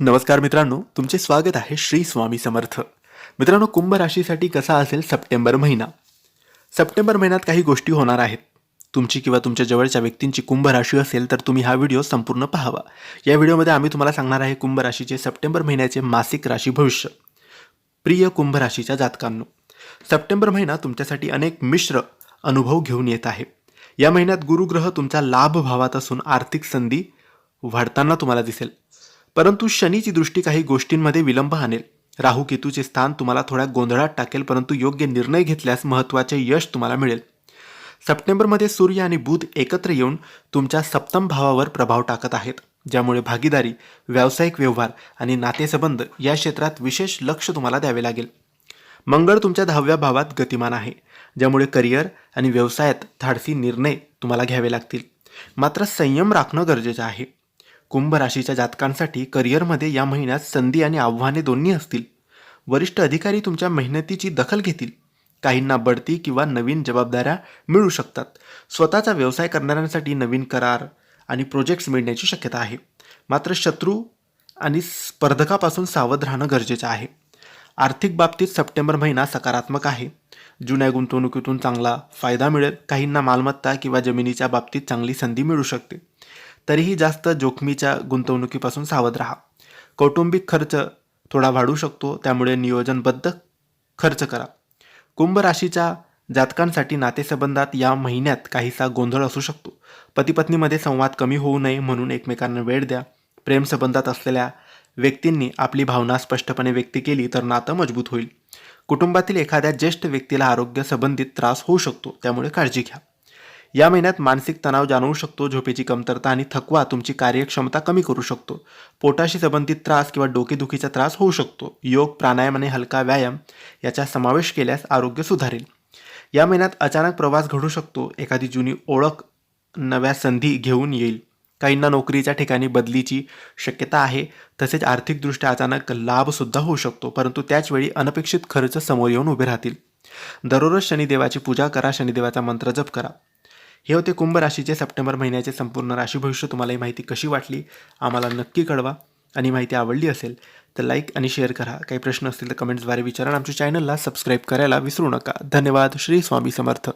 नमस्कार मित्रांनो तुमचे स्वागत आहे श्री स्वामी समर्थ. मित्रांनो कुंभ राशीसाठी कसा असेल सप्टेंबर महिना? सप्टेंबर महिन्यात काही गोष्टी होणार आहेत. तुमची किंवा तुमच्या जवळच्या व्यक्तींची कुंभ राशी असेल तर तुम्ही हा व्हिडिओ संपूर्ण पाहावा. या व्हिडिओमध्ये आम्ही तुम्हाला सांगणार आहे कुंभ राशीचे सप्टेंबर महिन्याचे मासिक राशी भविष्य. प्रिय कुंभ राशीच्या जातकांनो सप्टेंबर महिना तुमच्यासाठी अनेक मिश्र अनुभव घेऊन येत आहे. या महिन्यात गुरुग्रह तुमचा लाभ भावात असून आर्थिक संधी वाढताना तुम्हाला दिसेल. परंतु शनीची दृष्टी काही गोष्टींमध्ये विलंब आणेल राहू केतूचे स्थान तुम्हाला थोड्या गोंधळात टाकेल परंतु योग्य निर्णय घेतल्यास महत्त्वाचे यश तुम्हाला मिळेल. सप्टेंबरमध्ये सूर्य आणि बुध एकत्र येऊन तुमच्या सप्तम भावावर प्रभाव टाकत आहेत ज्यामुळे भागीदारी व्यावसायिक व्यवहार आणि नातेसंबंध या क्षेत्रात विशेष लक्ष तुम्हाला द्यावे लागेल. मंगळ तुमच्या दहाव्या भावात गतिमान आहे ज्यामुळे करिअर आणि व्यवसायात धाडसी निर्णय तुम्हाला घ्यावे लागतील. मात्र संयम राखणं गरजेचं आहे. कुंभ राशीच्या जातकांसाठी करिअरमध्ये या महिन्यात संधी आणि आव्हाने दोन्ही असतील. वरिष्ठ अधिकारी तुमच्या मेहनतीची दखल घेतील. काहींना बढती किंवा नवीन जबाबदाऱ्या मिळू शकतात. स्वतःचा व्यवसाय करणाऱ्यांसाठी नवीन करार आणि प्रोजेक्ट्स मिळण्याची शक्यता आहे. मात्र शत्रू आणि स्पर्धकापासून सावध राहणं गरजेचं आहे. आर्थिक बाबतीत सप्टेंबर महिना सकारात्मक आहे. जुन्या गुंतवणुकीतून चांगला फायदा मिळेल. काहींना मालमत्ता किंवा जमिनीच्या बाबतीत चांगली संधी मिळू शकते. तरीही जास्त जोखमीच्या गुंतवणुकीपासून सावध राहा. कौटुंबिक खर्च थोडा वाढू शकतो त्यामुळे नियोजनबद्ध खर्च करा. कुंभ राशीच्या जातकांसाठी नातेसंबंधात या महिन्यात काहीसा गोंधळ असू शकतो. पतीपत्नीमध्ये संवाद कमी होऊ नये म्हणून एकमेकांना वेळ द्या. प्रेमसंबंधात असलेल्या व्यक्तींनी आपली भावना स्पष्टपणे व्यक्त केली तर नातं मजबूत होईल. कुटुंबातील एखाद्या ज्येष्ठ व्यक्तीला आरोग्य संबंधित त्रास होऊ शकतो त्यामुळे काळजी घ्या. या महिन्यात मानसिक तणाव जाणवू शकतो झोपेची कमतरता आणि थकवा तुमची कार्यक्षमता कमी करू शकतो. पोटाशी संबंधित त्रास किंवा डोकेदुखीचा त्रास होऊ शकतो. योग प्राणायाम आणि हलका व्यायाम याचा समावेश केल्यास आरोग्य सुधारेल. या महिन्यात अचानक प्रवास घडू शकतो. एखादी जुनी ओळख नव्या संधी घेऊन येईल. काहींना नोकरीच्या ठिकाणी बदलीची शक्यता आहे तसेच आर्थिकदृष्ट्या अचानक लाभसुद्धा होऊ शकतो परंतु त्याचवेळी अनपेक्षित खर्च समोर येऊन उभे राहतील. दररोज शनिदेवाची पूजा करा शनिदेवाचा मंत्र जप करा. हे होते कुंभ राशीचे सप्टेंबर महिन्याचे संपूर्ण राशी भविष्य. तुम्हाला ही माहिती कशी वाटली? आम्हाला नक्की कळवा. आणि माहिती आवडली असेल तर लाईक आणि शेअर करा. काही प्रश्न असतील तर कमेंट्सद्वारे विचारा. आणि आमच्या चॅनलला सबस्क्राईब करायला विसरू नका. धन्यवाद. श्री स्वामी समर्थ.